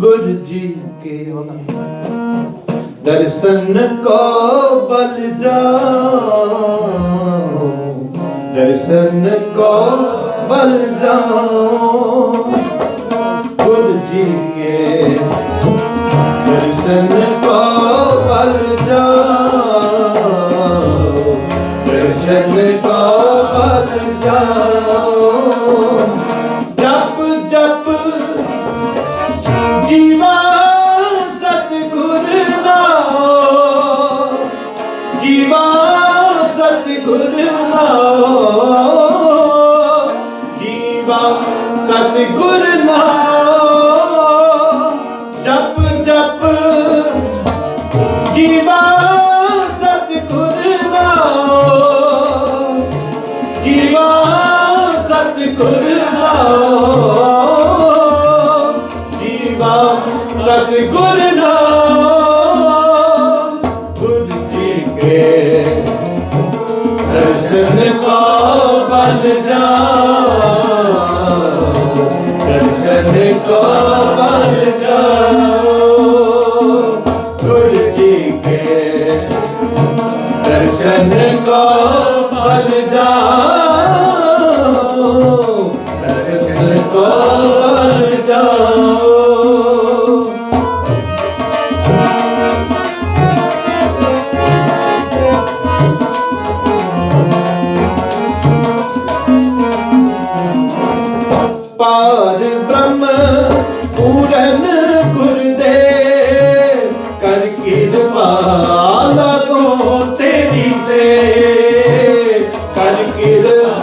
गुरु जी के दर्शन को बल जाओ दर्शन को बल जाओ गुरु जी के दर्शन ਗੁਰ ਜੀਵਾ ਸਤ ਗੁਰ ਜਪ ਜਪ ਜੀਵਾ ਸਤ ਗੁਰ ਜੀਵਾ ਸਤ ਗੁਰ ਨਾਉ ਜੀਵਾ दर्शन को बल जाओ दर्शन को बल जाओ गुरु जी के दर्शन को ਪਾਰ ਬ੍ਰਹਮ ਪੂਰਨ ਗੁਰਦੇ ਕਰ ਕਿਰਪਾ ਲਗੋ ਤੇਰੀ ਸੇ ਕਰ ਕਿਰਪਾ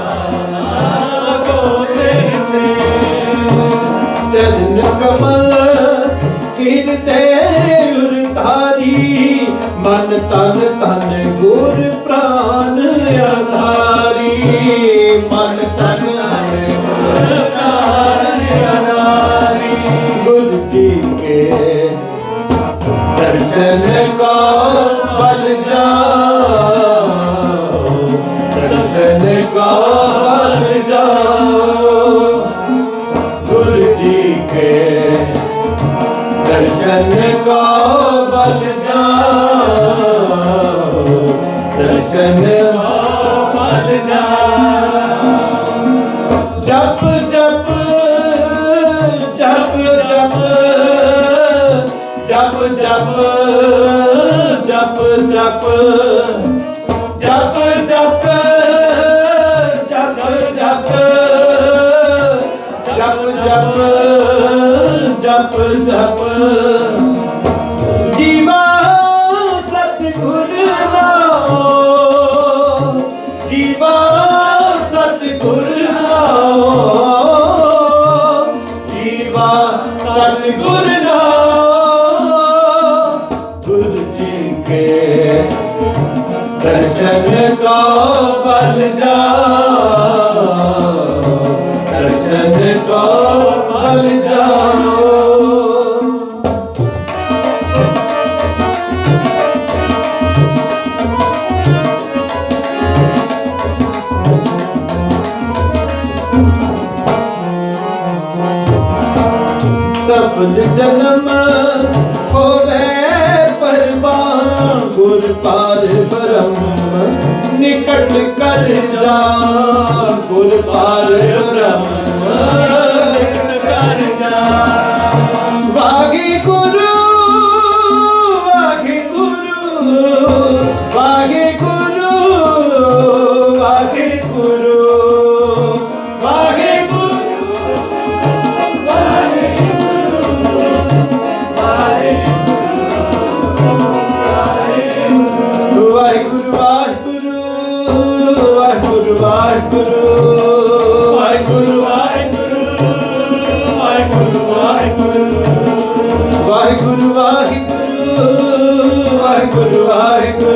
ਲਗੋ ਤੇਰੀ ਸੇ ਚਰਨ ਕਮਲ ਕੀਰਤੇ ਉਰਤਾਰੀ ਮਨ ਤਨ ਤਨ ਗੁਰ ਪ੍ਰਾਨ ਆਧਾਰੀ, ਮਨ ਤਨ ਤਨ हुसैन का बल जा ਜਪ ਜਪ ਜਪ ਜਪ। ਜਪ ਜਪ ਜਪ ਜਪ। ਸਫਲ ਜਨਮ ਹੋਵੇ ਪਰਵਾਨ ਗੁਰ ਪਾਰ ਬ੍ਰਹਮ ਨਿਕਟ ਕਰ ਜਾ ਗੁਰ ਪਾਰ ਬ੍ਰਹਮ। ਗੁਰੂ ਵਾਹਿਗੁਰੂ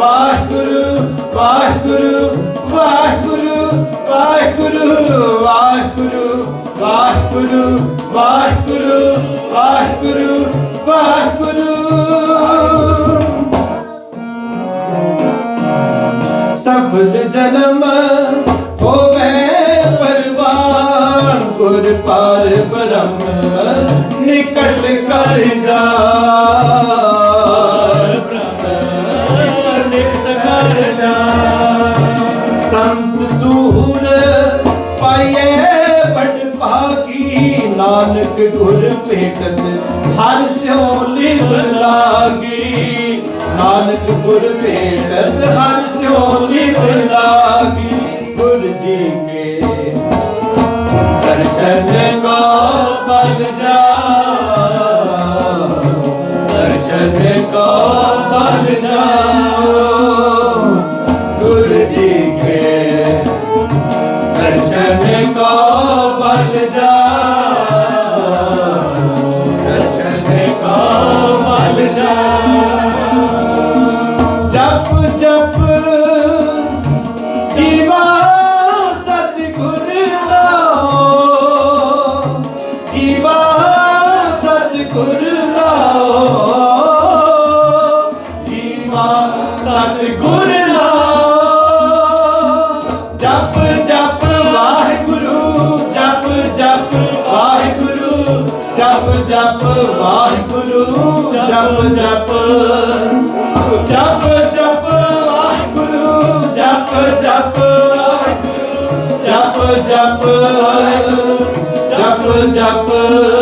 ਵਾਹਿਗੁਰੂ ਵਾਹਿਗੁਰੂ ਵਾਹਿਗੁਰੂ ਵਾਹਿਗੁਰੂ ਵਾਹਿਗੁਰੂ ਵਾਹਿਗੁਰੂ ਸਫਲ ਜਨਮ ਹੋਵੇ ਪਰਵਾਨ, ਗੁਰ ਪਾਰ ਬ੍ਰਹਮ ਨਿਕਟ ਕਰ ਜਾ ਨਾਨਕ ਗੁਰ ਭੇਟਤ ਹਰ ਸਿਉ ਲਿਵ ਲਾਗੀ। ਨਾਨਕ ਗੁਰ ਭੇਟਤ ਹਰ ਸਿਉ ਲਿਵ ਲਾਗੀ। ਗੁਰ ਜੀ ਕੇ ਦਰਸ਼ਨ ਕੋ ਬਲ ਜਾ। ਦਰਸ਼ਨ ਕੋ ਬਲ ਜਾਓ ਗੁਰ ਜੀ ਕੇ ਦਰਸ਼ਨ ਕੋ ਜਪ, ਵਾਹਿਗੁਰੂ, ਜਪ ਜਪ, ਵਾਹਿਗੁਰੂ, ਜਪ ਜਪ। ਜਪ ਜਪ, ਵਾਹਿਗੁਰੂ, ਜਪ ਜਪ ਜਪ ਜਪ ਜਪ ਜਪ।